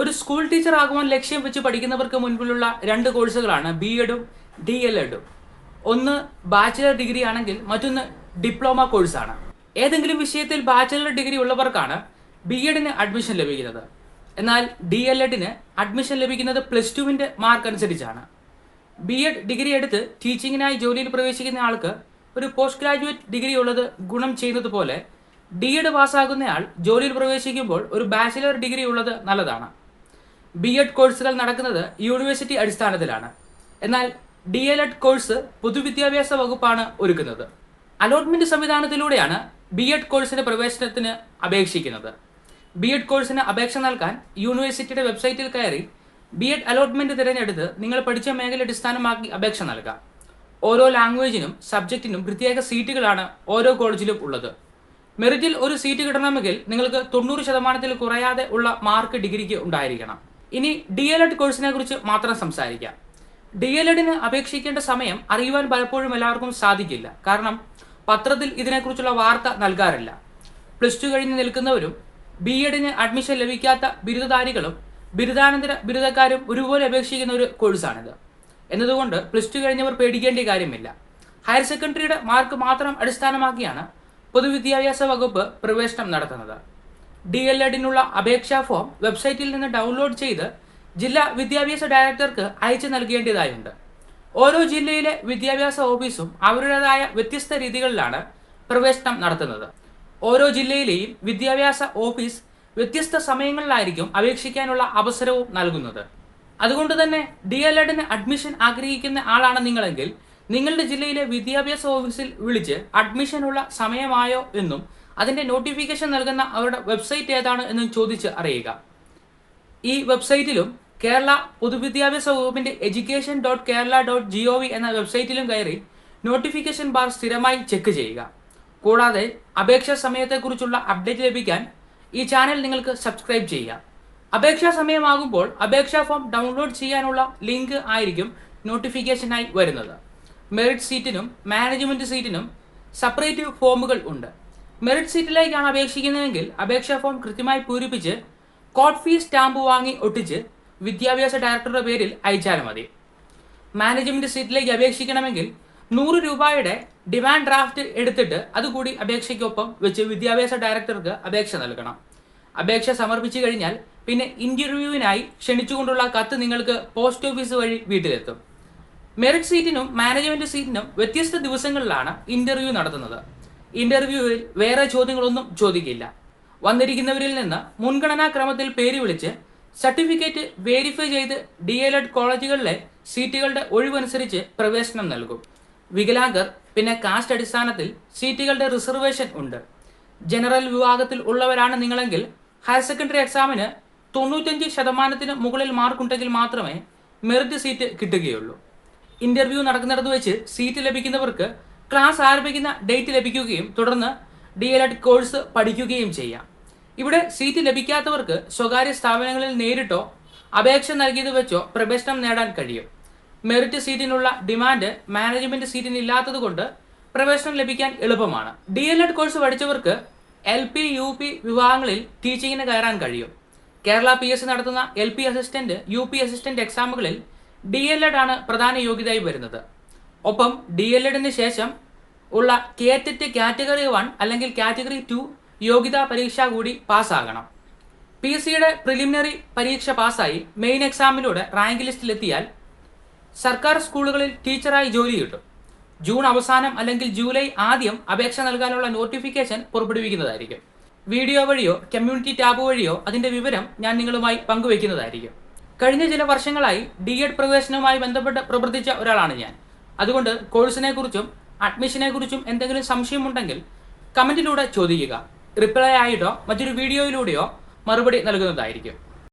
ഒരു school teacher ആകുവാൻ ലക്ഷ്യം വെച്ച് പഠിക്കുന്നവർക്ക് മുൻപിലുള്ള രണ്ട് കോഴ്സുകളാണ് ബി എഡും ഡി എൽ എഡും ഒന്ന് ബാച്ചിലർ ഡിഗ്രി ആണെങ്കിൽ മറ്റൊന്ന് ഡിപ്ലോമ കോഴ്സാണ് ഏതെങ്കിലും വിഷയത്തിൽ ബാച്ചിലർ ഡിഗ്രി ഉള്ളവർക്കാണ് ബി എഡിന് അഡ്മിഷൻ ലഭിക്കുന്നത്. എന്നാൽ ഡി എൽ എഡിന് അഡ്മിഷൻ ലഭിക്കുന്നത് പ്ലസ് ടുവിന്റെ മാർക്ക് അനുസരിച്ചാണ്. ബി എഡ് ഡിഗ്രി എടുത്ത് ടീച്ചിങ്ങിനായി ജോലിയിൽ പ്രവേശിക്കുന്ന ആൾക്ക് ഒരു പോസ്റ്റ് ഗ്രാജുവേറ്റ് ഡിഗ്രി ഉള്ളത് ഗുണം ചെയ്യുന്നത് പോലെ ഡി എഡ് പാസ്സാകുന്നയാൾ ജോലിയിൽ പ്രവേശിക്കുമ്പോൾ ഒരു ബാച്ചിലർ ഡിഗ്രി ഉള്ളത് നല്ലതാണ്. ബി എഡ് കോഴ്സുകൾ നടക്കുന്നത് യൂണിവേഴ്സിറ്റി അടിസ്ഥാനത്തിലാണ്. എന്നാൽ ഡി എൽ എഡ് കോഴ്സ് പൊതുവിദ്യാഭ്യാസ വകുപ്പാണ് ഒരുക്കുന്നത്. അലോട്ട്മെന്റ് സംവിധാനത്തിലൂടെയാണ് ബി എഡ് കോഴ്സിന് പ്രവേശനത്തിന് അപേക്ഷിക്കുന്നത്. ബി എഡ് കോഴ്സിന് അപേക്ഷ നൽകാൻ യൂണിവേഴ്സിറ്റിയുടെ വെബ്സൈറ്റിൽ കയറി ബി എഡ് അലോട്ട്മെന്റ് തിരഞ്ഞെടുത്ത് നിങ്ങൾ പഠിച്ച മേഖല അടിസ്ഥാനമാക്കി അപേക്ഷ നൽകാം. ഓരോ ലാംഗ്വേജിനും സബ്ജക്റ്റിനും പ്രത്യേക സീറ്റുകളാണ് ഓരോ കോളേജിലും ഉള്ളത്. മെറിറ്റിൽ ഒരു സീറ്റ് കിട്ടണമെങ്കിൽ നിങ്ങൾക്ക് തൊണ്ണൂറ് ശതമാനത്തിൽ കുറയാതെ ഉള്ള മാർക്ക് ഡിഗ്രിക്ക് ഉണ്ടായിരിക്കണം. ഇനി ഡി എൽ എഡ് കോഴ്സിനെ കുറിച്ച് മാത്രം സംസാരിക്കാം. ഡി എൽ എഡിന് അപേക്ഷിക്കേണ്ട സമയം അറിയുവാൻ പലപ്പോഴും എല്ലാവർക്കും സാധിക്കില്ല. കാരണം പത്രത്തിൽ ഇതിനെക്കുറിച്ചുള്ള വാർത്ത നൽകാറില്ല. പ്ലസ് ടു കഴിഞ്ഞ് നിൽക്കുന്നവരും ബി എഡിന് അഡ്മിഷൻ ലഭിക്കാത്ത ബിരുദധാരികളും ബിരുദാനന്തര ബിരുദക്കാരും ഒരുപോലെ അപേക്ഷിക്കുന്ന ഒരു കോഴ്സാണിത് എന്നതുകൊണ്ട് പ്ലസ് ടു കഴിഞ്ഞവർ പേടിക്കേണ്ട കാര്യമില്ല. ഹയർ സെക്കൻഡറിയുടെ മാർക്ക് മാത്രം അടിസ്ഥാനമാക്കിയാണ് പൊതുവിദ്യാഭ്യാസ വകുപ്പ് പ്രവേശനം നടത്തുന്നത്. ഡി എൽ എഡിനുള്ള അപേക്ഷാ ഫോം വെബ്സൈറ്റിൽ നിന്ന് ഡൗൺലോഡ് ചെയ്ത് ജില്ലാ വിദ്യാഭ്യാസ ഡയറക്ടർക്ക് അയച്ചു നൽകേണ്ടതായുണ്ട്. ഓരോ ജില്ലയിലെ വിദ്യാഭ്യാസ ഓഫീസും അവരുടേതായ വ്യത്യസ്ത രീതികളിലാണ് പ്രവേശനം നടത്തുന്നത്. ഓരോ ജില്ലയിലെയും വിദ്യാഭ്യാസ ഓഫീസ് വ്യത്യസ്ത സമയങ്ങളിലായിരിക്കും അപേക്ഷിക്കാനുള്ള അവസരവും നൽകുന്നത്. അതുകൊണ്ട് തന്നെ ഡി എൽ എഡിന് അഡ്മിഷൻ ആഗ്രഹിക്കുന്ന ആളാണ് നിങ്ങളെങ്കിൽ നിങ്ങളുടെ ജില്ലയിലെ വിദ്യാഭ്യാസ ഓഫീസിൽ വിളിച്ച് അഡ്മിഷനുള്ള സമയമായോ എന്നും അതിന്റെ നോട്ടിഫിക്കേഷൻ നൽകുന്ന അവരുടെ വെബ്സൈറ്റ് ഏതാണ് എന്ന് ചോദിച്ച് അറിയുക. ഈ വെബ്സൈറ്റിലും കേരള പൊതുവിദ്യാഭ്യാസ വകുപ്പിന്റെ education dot Kerala dot G O V എന്ന വെബ്സൈറ്റിലും കയറി നോട്ടിഫിക്കേഷൻ ബാർ സ്ഥിരമായി ചെക്ക് ചെയ്യുക. കൂടാതെ അപേക്ഷാ സമയത്തെക്കുറിച്ചുള്ള അപ്ഡേറ്റ് ലഭിക്കാൻ ഈ ചാനൽ നിങ്ങൾക്ക് സബ്സ്ക്രൈബ് ചെയ്യാം അപേക്ഷാ സമയമാകുമ്പോൾ അപേക്ഷാ ഫോം ഡൗൺലോഡ് ചെയ്യാനുള്ള ലിങ്ക് ആയിരിക്കും നോട്ടിഫിക്കേഷനായി വരുന്നത്. മെറിറ്റ് സീറ്റിനും മാനേജ്മെന്റ് സീറ്റിനും സെപ്പറേറ്റ് ഫോമുകൾ ഉണ്ട്. മെറിറ്റ് സീറ്റിലേക്കാണ് അപേക്ഷിക്കുന്നതെങ്കിൽ അപേക്ഷാ ഫോം കൃത്യമായി പൂരിപ്പിച്ച് കോട്ട് ഫീസ് സ്റ്റാമ്പ് വാങ്ങി ഒട്ടിച്ച് വിദ്യാഭ്യാസ ഡയറക്ടറുടെ പേരിൽ അയച്ചാൽ മതി. മാനേജ്മെന്റ് സീറ്റിലേക്ക് അപേക്ഷിക്കണമെങ്കിൽ നൂറ് രൂപയുടെ ഡിമാൻഡ് ഡ്രാഫ്റ്റ് എടുത്തിട്ട് അതുകൂടി അപേക്ഷയ്ക്കൊപ്പം വെച്ച് വിദ്യാഭ്യാസ ഡയറക്ടർക്ക് അപേക്ഷ നൽകണം. അപേക്ഷ സമർപ്പിച്ചു കഴിഞ്ഞാൽ പിന്നെ ഇന്റർവ്യൂവിനായി ക്ഷണിച്ചുകൊണ്ടുള്ള കത്ത് നിങ്ങൾക്ക് പോസ്റ്റ് ഓഫീസ് വഴി വീട്ടിലെത്തും. മെറിറ്റ് സീറ്റിനും മാനേജ്മെന്റ് സീറ്റിനും വ്യത്യസ്ത ദിവസങ്ങളിലാണ് ഇന്റർവ്യൂ നടത്തുന്നത്. ഇന്റർവ്യൂവിൽ വേറെ ചോദ്യങ്ങളൊന്നും ചോദിക്കില്ല. വന്നിരിക്കുന്നവരിൽ നിന്ന് മുൻഗണനാ ക്രമത്തിൽ പേര് വിളിച്ച് സർട്ടിഫിക്കറ്റ് വേരിഫൈ ചെയ്ത് ഡി എൽ എഡ് കോളേജുകളിലെ സീറ്റുകളുടെ ഒഴിവനുസരിച്ച് പ്രവേശനം നൽകും. വികലാംഗർ പിന്നെ കാസ്റ്റ് അടിസ്ഥാനത്തിൽ സീറ്റുകളുടെ റിസർവേഷൻ ഉണ്ട്. ജനറൽ വിഭാഗത്തിൽ ഉള്ളവരാണ് നിങ്ങളെങ്കിൽ ഹയർ സെക്കൻഡറി എക്സാമിന് തൊണ്ണൂറ്റഞ്ച് ശതമാനത്തിന് മുകളിൽ മാർക്കുണ്ടെങ്കിൽ മാത്രമേ മെറിറ്റ് സീറ്റ് കിട്ടുകയുള്ളൂ. ഇന്റർവ്യൂ നടക്കുന്നിടത്ത് വെച്ച് സീറ്റ് ലഭിക്കുന്നവർക്ക് ക്ലാസ് ആരംഭിക്കുന്ന ഡേറ്റ് ലഭിക്കുകയും തുടർന്ന് ഡി എൽ എഡ് കോഴ്സ് പഠിക്കുകയും ചെയ്യാം. ഇവിടെ സീറ്റ് ലഭിക്കാത്തവർക്ക് സ്വകാര്യ സ്ഥാപനങ്ങളിൽ നേരിട്ടോ അപേക്ഷ നൽകിയത് വെച്ചോ പ്രവേശനം നേടാൻ കഴിയും. മെറിറ്റ് സീറ്റിനുള്ള ഡിമാൻഡ് മാനേജ്മെന്റ് സീറ്റിന് ഇല്ലാത്തത് കൊണ്ട് പ്രവേശനം ലഭിക്കാൻ എളുപ്പമാണ്. ഡി എൽ എഡ് കോഴ്സ് പഠിച്ചവർക്ക് എൽ പി യു പി വിഭാഗങ്ങളിൽ ടീച്ചിങ്ങിന് കയറാൻ കഴിയും. കേരള പി എസ് നടത്തുന്ന L P assistant U P assistant എക്സാമുകളിൽ D L Ed ആണ് പ്രധാന യോഗ്യതയായി വരുന്നത്. ഒപ്പം ഡി എൽ എഡിന് ശേഷം ഉള്ള കേറ്ററ്റ് കാറ്റഗറി വൺ അല്ലെങ്കിൽ കാറ്റഗറി ടു യോഗ്യതാ പരീക്ഷ കൂടി പാസ്സാകണം. പി സിയുടെ പ്രിലിമിനറി പരീക്ഷ പാസ്സായി മെയിൻ എക്സാമിലൂടെ റാങ്ക് ലിസ്റ്റിലെത്തിയാൽ സർക്കാർ സ്കൂളുകളിൽ ടീച്ചറായി ജോലി കിട്ടും. ജൂൺ അവസാനം അല്ലെങ്കിൽ ജൂലൈ ആദ്യം അപേക്ഷ നൽകാനുള്ള നോട്ടിഫിക്കേഷൻ പുറപ്പെടുവിക്കുന്നതായിരിക്കും. വീഡിയോ വഴിയോ കമ്മ്യൂണിറ്റി ടാബ് വഴിയോ അതിന്റെ വിവരം ഞാൻ നിങ്ങളുമായി പങ്കുവയ്ക്കുന്നതായിരിക്കും. കഴിഞ്ഞ ചില വർഷങ്ങളായി ഡി എഡ് പ്രവേശനവുമായി ബന്ധപ്പെട്ട് പ്രവർത്തിച്ച ഒരാളാണ് ഞാൻ. അതുകൊണ്ട് കോഴ്സിനെ കുറിച്ചും അഡ്മിഷനെ കുറിച്ചും എന്തെങ്കിലും സംശയമുണ്ടെങ്കിൽ കമന്റിലൂടെ ചോദിക്കുക. റിപ്ലൈ ആയിട്ടോ മറ്റൊരു വീഡിയോയിലൂടെയോ മറുപടി നൽകുന്നതായിരിക്കും.